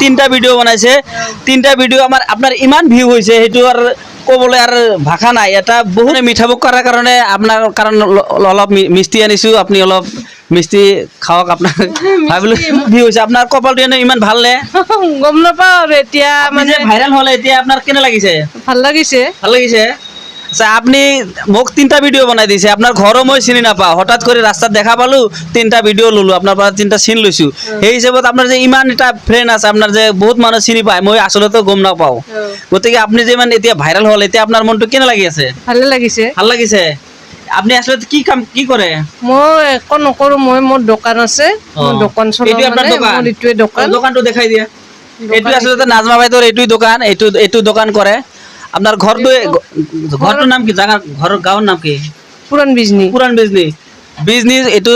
তিনটা ভিডিঅ' বনাইছে। তিনটা ভিডিঅ' আমাৰ আপোনাৰ ইমান ভিউ হৈছে সেইটো আৰু ক'বলৈ আৰু ভাষা নাই। এটা বহুত মিঠা ভোগ কৰাৰ কাৰণে আপোনাৰ কাৰণ অলপ মি- মিষ্টি আনিছোঁ আপুনি অলপ মিষ্টি খাওক আপোনাৰ। ভাবিলোঁ ভিউ হৈছে। আপোনাৰ কপালটো এনে ইমান ভালো নে? গম নাপাওঁ আৰু এতিয়া মানে মানে ভাইৰেল হ'লে এতিয়া আপোনাৰ কেনে লাগিছে? ভালো লাগিছে। ভালো লাগিছে? আচ্ছা আপুনি মোক তিনিটা ভিডিঅ' বনাই দিছে। আপোনাৰ ঘৰো মই চিনি নাপাওঁ। হঠাৎ কৰি ৰাস্তাত দেখা পালোঁ তিনিটা ভিডিঅ' ল'লোঁ। আপোনাৰ পৰা তিনিটা চিন লৈছোঁ। সেই হিচাপত আপোনাৰ যে ইমান এটা ফ্ৰেণ্ড আছে আপোনাৰ যে বহুত মানুহ চিনি পায় মই আচলতে গম নাপাওঁ। গতিকে আপুনি যে ইমান এতিয়া ভাইৰেল হ'ল এতিয়া আপোনাৰ মনটো কেনে লাগি আছে? ভালে লাগিছে। ভালো লাগিছে? আপুনি আচলতে কি কাম কি কৰে? মই একো নকৰো মই মোৰ দোকান আছে। দোকান চলাওঁ মানে? মোৰ এইটোৱে দোকান। দোকানটো দেখাই দিয়া। এইটো আচলতে নাজমা বাইদেউৰ এইটোৱে দোকান এইটো এইটো দোকান কৰে। আপোনাৰ ঘৰটো ঘৰটোৰ নাম কি? জাগা ঘৰৰ গাঁৱৰ নাম কি? পুৰাণ বিজনী। পুৰাণ বিজনী। বিজনিছ এইটো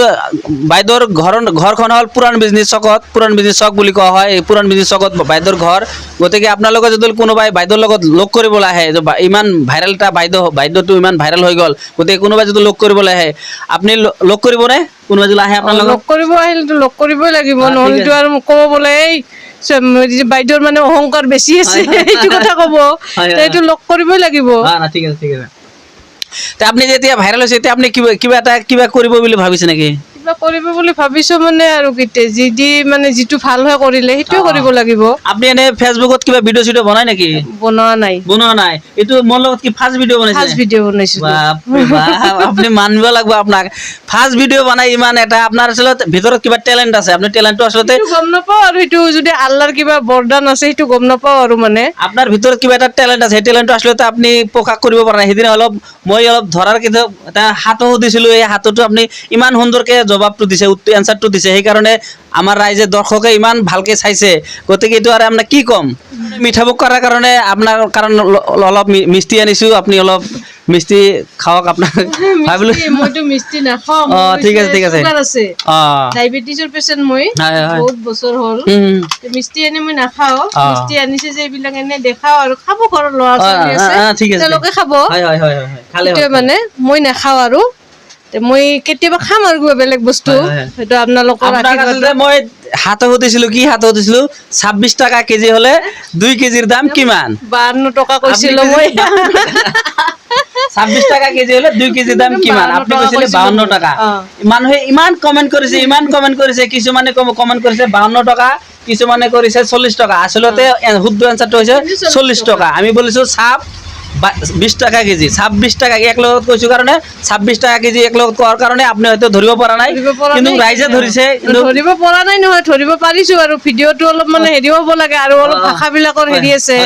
বাইদেউৰ ঘৰ ঘৰখন হ'ল পুৰাণ বিজনিছ চকত। পুৰাণ বিজনিছ চক বুলি কোৱা হয়। পুৰাণ বিজনিছ চকত বাইদেউৰ ঘৰ গতিকে আপোনালোকে যদি কোনোবাই বাইদেউৰ লগত লগ কৰিবলৈ আহে ইমান ভাইৰেল এটা বাইদেউ বাইদেউটো ইমান ভাইৰেল হৈ গ'ল গতিকে কোনোবাই যদি লগ কৰিবলৈ আহে আপুনি লগ কৰিবনে? কোনোবাই যদি আহে আপোনাৰ লগ কৰিব আহিলেতো লগ কৰিবই লাগিব। নহ'লেতো আৰু ক'ব বোলে এই বাইদেউৰ মানে অহংকাৰ বেছি আছে সেইটো কথা ক'ব। এইটো লগ কৰিবই লাগিব। ঠিক আছে ঠিক আছে। তে আপুনি যেতিয়া ভাইৰেল হৈছে এতিয়া আপুনি কিবা কিবা এটা কিবা কৰিব বুলি ভাবিছে নেকি? কিবা কৰিব বুলি ভাবিছো মানে আৰু কেতিয়া যি দি মানে যিটো ভালো হয় কৰিলে সেইটোৱে কৰিব লাগিব। আপুনি এনে ফেচবুকত কিবা ভিডিঅ' চিডিঅ' বনাই নেকি? বনোৱা নাই। বনোৱা নাই। এইটো মোৰ লগত কি ফাৰ্ষ্ট ভিডিঅ' বনাইছে? ফাৰ্ষ্ট ভিডিঅ' বনাইছো বাপ, আপুনি মানিব লাগিব আপোনাক। ফাৰ্ষ্ট ভিডিঅ' বনাই ইমান এটা আপোনাৰ আচলতে ভিতৰত কিবা টেলেণ্ট আছে। আপুনি টেলেণ্টটো আচলতে গম নাপাওঁ আৰু সেইটো যদি আল্লাৰ কিবা বৰদান আছে সেইটো গম নাপাওঁ আৰু মানে। আপোনাৰ ভিতৰত কিবা এটা টেলেণ্ট আছে সেই টেলেণ্টটো আচলতে আপুনি প্ৰকাশ কৰিব পৰা নাই। সেইদিনা অলপ মই অলপ ধৰাৰ কিন্তু এটা হাতো সুধিছিলোঁ এই হাততো আপুনি ইমান সুন্দৰকৈ জবাবটো দিছে এনচাৰটো দিছে। সেইকাৰণে আমাৰ ৰাইজে দৰ্শকে ইমান ভালকৈ চাইছে। গতিকে এইটো আৰু আপোনাক কি ক'ম? মিঠা ভোগ কৰাৰ কাৰণে আপোনাৰ কাৰণ অলপ মিষ্টি আনিছোঁ। আপুনি অলপ মিষ্টি খাওক আপোনাৰ। ভাবিলোঁ মিষ্টি, মইতো মিষ্টি নাখাওঁ অ, ঠিক আছে, ঠিক আছে। অঁ। ডায়েবেটিছৰ পেচেণ্ট মই। বহুত বছৰ হ'ল। মিষ্টি আনি মই নাখাওঁ। মিষ্টি আনিছে যে এইবিলাক এনে দেখাওঁ আৰু খাব ঘৰৰ ল'ৰা ছোৱালী আছে ঠিক আছে। তেওঁলোকে খাব। খালে। মানে মই নাখাওঁ আৰু। মই কেতিয়াবা খাম আৰু কিবা বেলেগ বস্তু। সেইটো আপোনালোকৰ মই হাতত সুধিছিলো কি হাতত সুধিছিলো? ছাব্বিছ টকা কেজি হলে দুই কেজিৰ দাম কিমান? বাৱন্ন টকা কৈছিলো মই। ছাব্বিছ টকা। কেজি হলে দুই কেজিৰ দাম কিমান? আপুনি কৈছিলে বাৱন্ন টকা। মানুহে ইমান কমেণ্ট কৰিছে ইমান কমেণ্ট কৰিছে কিছুমানে কমেণ্ট কৰিছে বাৱন্ন টকা কিছুমানে কৰিছে চল্লিছ টকা। আচলতে শুদ্ধ এনচাৰটো হৈছে চল্লিছ টকা। আমি বলিছো চাপ বা- বিছ টকা কেজি ছাব্বিছ টকা এক লগত কৈছো কাৰণে ছাব্বিছ টকা কেজি এক লগত কোৱাৰ কাৰণে আপুনি হয়তো ধৰিব পৰা নাই। কিন্তু। ৰাইজে ধৰিছে ধৰিব পৰা নাই নহয় ধৰিব পাৰিছো আৰু। ভিডিঅ'টো অলপ মানে হেৰি হ'ব লাগে আৰু অলপ। ভাষাবিলাকৰ হেৰি আছে।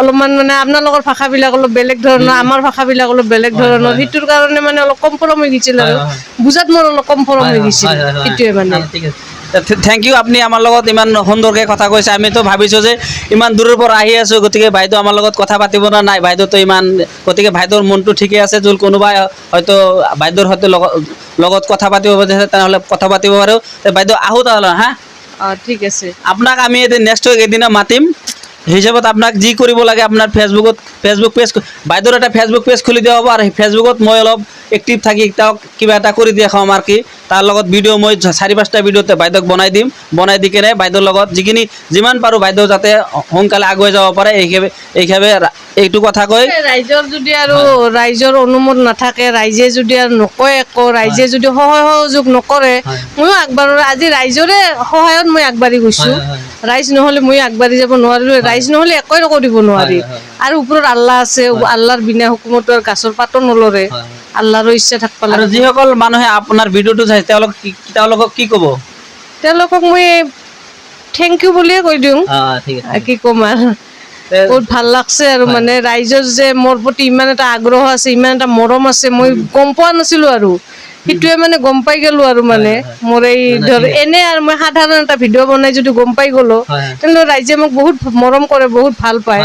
অলপমান মানে আপোনালোকৰ ভাষাবিলাক অলপ বেলেগ ধৰণৰ আমাৰ ভাষাবিলাক অলপ বেলেগ ধৰণৰ। সেইটোৰ কাৰণে মানে অলপ কমফৰ্ম হৈ গৈছিল আৰু। বুজাত মোৰ অলপ কমফৰ্ম হৈ গৈছিল। সেইটোৱে মানে। থেংক ইউ আপুনি আমাৰ লগত ইমান সুন্দৰকৈ কথা কৈছে। আমিতো ভাবিছোঁ যে ইমান দূৰৰ পৰা আহি আছোঁ গতিকে বাইদেউ আমাৰ লগত কথা পাতিব না নাই। বাইদেউতো ইমান গতিকে বাইদেউৰ মনটো ঠিকে আছে যদি কোনোবাই হয়তো বাইদেউৰ হয়তো লগত কথা পাতিব বিচাৰে তেনেহ'লে কথা পাতিব পাৰোঁ। বাইদেউ আহোঁ তাহলে হা? অ ঠিক আছে। আপোনাক আমি এদিন নেক্সট উইক এদিনা মাতিম। হিচাপত আপোনাক যি কৰিব লাগে আপোনাৰ ফেচবুকত ফেচবুক পেজ বাইদেউৰ এটা ফেচবুক পেজ খুলি দিয়া হ'ব আৰু ফেচবুকত মই অলপ এক্টিভ থাকি তেওঁক কিবা এটা কৰি দেখাম আৰু কি। তাৰ লগত ভিডিঅ' মই চাৰি পাঁচটা ভিডিঅ'তে বাইদেউক বনাই দিম। বনাই দি কেনে বাইদেউৰ লগত যিখিনি যিমান পাৰোঁ বাইদেউ যাতে সোনকালে আগুৱাই যাব পাৰে এইভাৱে এইভাৱে এইটো কথা কৈ ৰাইজৰ যদি আৰু ৰাইজৰ অনুমত নাথাকে ৰাইজে যদি আৰু নকয় একো ৰাইজে যদি সহায় সহযোগ নকৰে। ময়ো আগবাঢ়ো। আজি ৰাইজৰে সহায়ত মই আগবাঢ়ি গৈছো। ৰাইজ নহ'লে মই আগবাঢ়ি যাব নোৱাৰিলো। ৰাইজ নহ'লে একোৱে কৰিব নোৱাৰি। আৰু ওপৰত আল্লাহ আছে আল্লাহৰ বিনা হুকুমতো আৰু গাছৰ পাতো নলৰে হয়। আল্লাহৰো ইচ্ছা থাকিব আৰু লাগে যিসকল মানুহে আপোনাৰ ভিডিঅ'টো তেওঁলোক কি- তেওঁলোকক কি ক'ব? তেওঁলোকক মই থেংক ইউ বুলিয়ে কৈ দিওঁ। কি ক'ম আৰু। বহুত ভালো লাগছে আৰু মানে ৰাইজৰ যে মোৰ প্ৰতি ইমান এটা আগ্ৰহ আছে ইমান এটা মৰম আছে মই গম পোৱা নাছিলো আৰু। সেইটোৱে মানে গম পাই গলো আৰু মানে। মোৰ এই ধৰ এনে আৰু মই সাধাৰণ এটা ভিডিঅ' বনাই যদি গম পাই গলো। তেনেহ'লে ৰাইজে মোক বহুত মৰম কৰে বহুত ভালো পায়।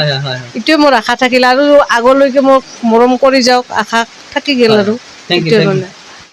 এইটোৱে মোৰ আশা থাকিল। আৰু আগলৈকে মোক মৰম কৰি যাওক আশা থাকি গ'ল আৰু। সেইটোৱে. মানে।